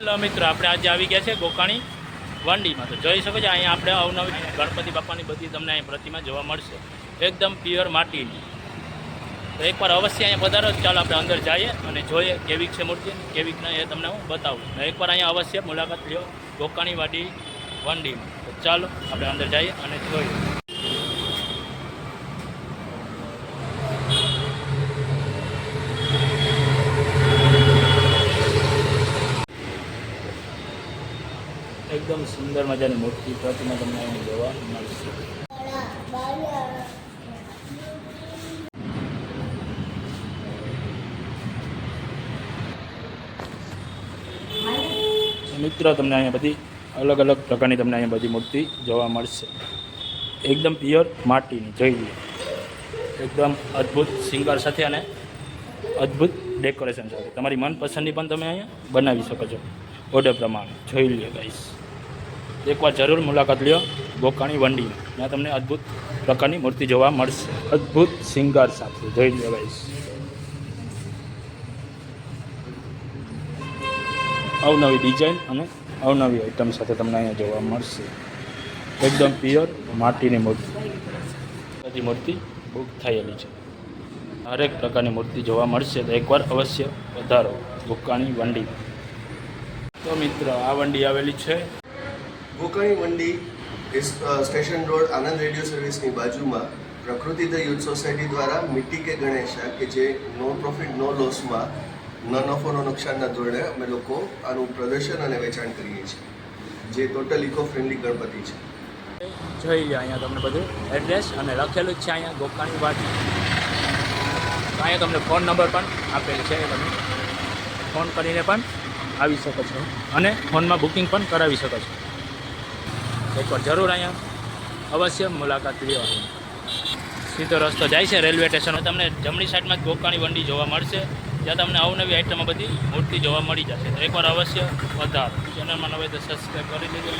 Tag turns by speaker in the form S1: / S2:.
S1: Hello મિત્રો, આપણે આજે આવી ગયા છે ગોકાણી વાંડીમાં. તો જોઈ શકો છો, અહીંયા આપણે અવનવી ગણપતિ બાપાની બધી તમને અહીં પ્રતિમા જોવા મળશે. એકદમ પ્યોર માટીની. તો એકવાર અવશ્ય અહીંયા પધારો, ચાલો આપણે અંદર જઈએ અને જોઈએ કેવીક છે મૂર્તિ નહીં એ તમને હું બતાવું. અને એકવાર અહીંયા અવશ્ય મુલાકાત લ્યો ગોકાણી વાડી વાંડીમાં. તો ચાલો, આપણે અંદર જઈએ અને જોઈએ. એકદમ સુંદર મજાની મૂર્તિ પ્રતિમા તમને અહીં જોવા મળશે મિત્રો તમને અહીંયા બધી અલગ અલગ પ્રકારની તમને અહીંયા બધી મૂર્તિ જોવા મળશે એકદમ પ્યોર માટીની જોઈ લો એકદમ અદ્ભુત શિંગાર સાથે અને અદ્ભુત ડેકોરેશન સાથે તમારી મનપસંદની પણ તમે અહીંયા બનાવી શકો છો ઓર્ડર પ્રમાણે જોઈ લ્યો ગાઈસ એકવાર જરૂર મુલાકાત લ્યો ગોકાણી વંડી. ત્યાં તમને અદ્ભુત પ્રકારની મૂર્તિ જોવા મળશે. અદ્ભુત શિંગાર સાથે. જોઈ લેવાય અવનવી ડિઝાઇન અને અવનવી આઇટમ સાથે તમને અહીંયા જોવા મળશે. એકદમ પ્યોર માટીની મૂર્તિ. બધી મૂર્તિ બુક થયેલી છે. હરેક પ્રકારની મૂર્તિ જોવા મળશે. તો એકવાર અવશ્ય વધારો. ભૂકાણી વંડી. તો મિત્ર આ વંડી આવેલી છે.
S2: Gokarni Mandi station road Anand radio સર્વિસની બાજુમાં પ્રકૃતિ ધ યુથ સોસાયટી દ્વારા મિટ્ટી કે ગણેશા કે જે નો પ્રોફિટ નો લોસમાં ન નફો, નો નુકસાનના ધોરણે અમે લોકો આનું પ્રદર્શન અને વેચાણ કરીએ છીએ. જે ટોટલ ઇકો ફ્રેન્ડલી ગણપતિ છે.
S1: જોઈ લો અહીંયા તમને બધું એડ્રેસ અને લખેલું જ છે અહીંયા ગોકાણી વાડી અહીંયા તમને ફોન નંબર પણ આપેલ છે તમે ફોન કરીને પણ આવી શકો છો અને ફોનમાં બુકિંગ પણ કરાવી શકો છો. એકવાર જરૂર અહીંયા અવશ્ય મુલાકાત લેવાની. સીધો રસ્તો જાય છે રેલવે સ્ટેશન તમને જમણી સાઈડમાં જ ગોકાણી વંડી જોવા મળશે. જ્યાં તમને અવનવી આઈટમો બધી મૂર્તિ જોવા મળી જશે. એકવાર અવશ્ય વધારો. ચેનલમાં નવે તો સબસ્ક્રાઈબ કરી દેજો